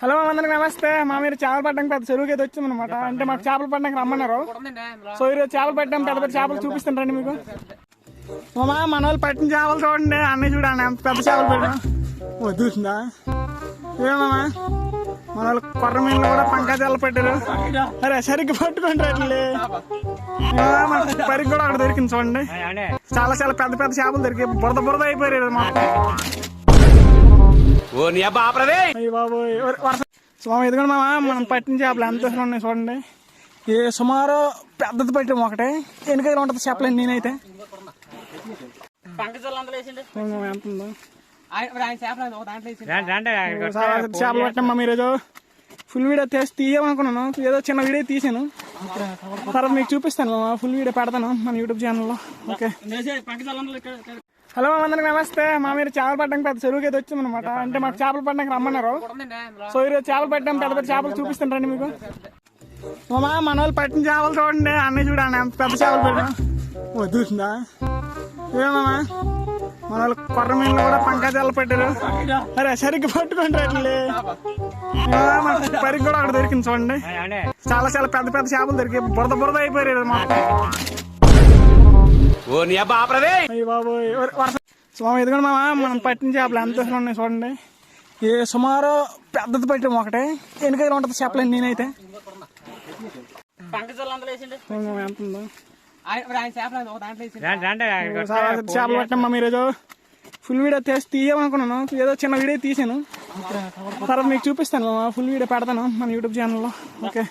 Hello అందరికి నమస్తే. మా మీరు చేపలు పట్టడానికి పెద్ద చెరువుకి అయితే వచ్చాం అనమాట అంటే మాకు చేపలు పట్టడానికి రమ్మన్నారు. సో ఈరోజు చేపలు పట్టాం. పెద్ద పెద్ద చేపలు చూపిస్తాను రండి మీకు. మామా మన వాళ్ళు పట్టిన చేపలు చూడండి. అన్నీ చూడండి. ఎంత పెద్ద చేపలు పెట్టాం వద్దుతుందా ఏమమ్మా మన వాళ్ళు కొర్ర మీన్లు కూడా పంకజాలు పెట్టారు. అరే సరిగ్గా పట్టుకోండి రండి పరికి కూడా అక్కడ దొరికింది చూడండి. చాలా చాలా పెద్ద పెద్ద చేపలు దొరికి బురద బురద అయిపోయారు మొత్తం స్వామి ఎదుగుండి మామ మనం పట్టిన చేపలు ఎంత ఉన్నాయి చూడండి. ఇది సుమారు పెద్దది పట్టాము ఒకటే. ఎన్నికలు ఉంటుంది చేపలు నేనైతే? ఎంత ఉందో. చేపలు పట్టాం మా ఈరోజు ఫుల్ వీడియో తీసి తీయమనుకున్నాను. ఏదో చిన్న వీడియో తీసాను. తర్వాత మీకు చూపిస్తాను మామ. ఫుల్ వీడియో పెడతాను మన యూట్యూబ్ ఛానల్లో. ఓకే. హలో అందరికి నమస్తే. మా మీరు చేపలు పట్టడానికి పెద్ద చెరువుకి అయితే వచ్చాం అనమాట అంటే మాకు చేపలు పట్టడానికి రమ్మన్నారు. సో ఈరోజు చేపలు పట్టాం పెద్ద పెద్ద చేపలు చూపిస్తాను రండి మీకు. మామా మన వాళ్ళు పట్టిన చేపలు చూడండి. అన్నీ చూడండి. పెద్ద చేపలు పెట్టాం వద్దుతుందా ఏమమ్మా మన వాళ్ళు కొర్ర మీన్లు కూడా పంకజాలు పెట్టారు. అరే సరిగ్గా పట్టుకోండి రండి. పరికి కూడా అక్కడ దొరికింది చూడండి. చాలా చాలా పెద్ద పెద్ద చేపలు దొరికి బురద బురద అయిపోయారు మొత్తం ఓ నీ అబ్బా ఆపరదే. అయ్యి బాబోయ్. స్వామి ఎదుగుండి మామ మనం పట్టిన చేపలు ఎంత ఉన్నాయి చూడండి. ఇది సుమారు పెద్దది పట్టాము ఒకటే. ఎన్నికలు ఉంటుంది చేపలు నేనైతే? ఎంత ఉందో. చేపలు ఒక దాంట్లో వేసిండు. చాలా చేపలు పట్టాం మా ఈరోజు ఫుల్ వీడియో తీసి తీయమనుకున్నాను. ఏదో చిన్న వీడియో తీసాను తర్వాత మీకు చూపిస్తాను మామ. ఫుల్ వీడియో పెడతాను మన యూట్యూబ్ ఛానల్లో. ఓకే.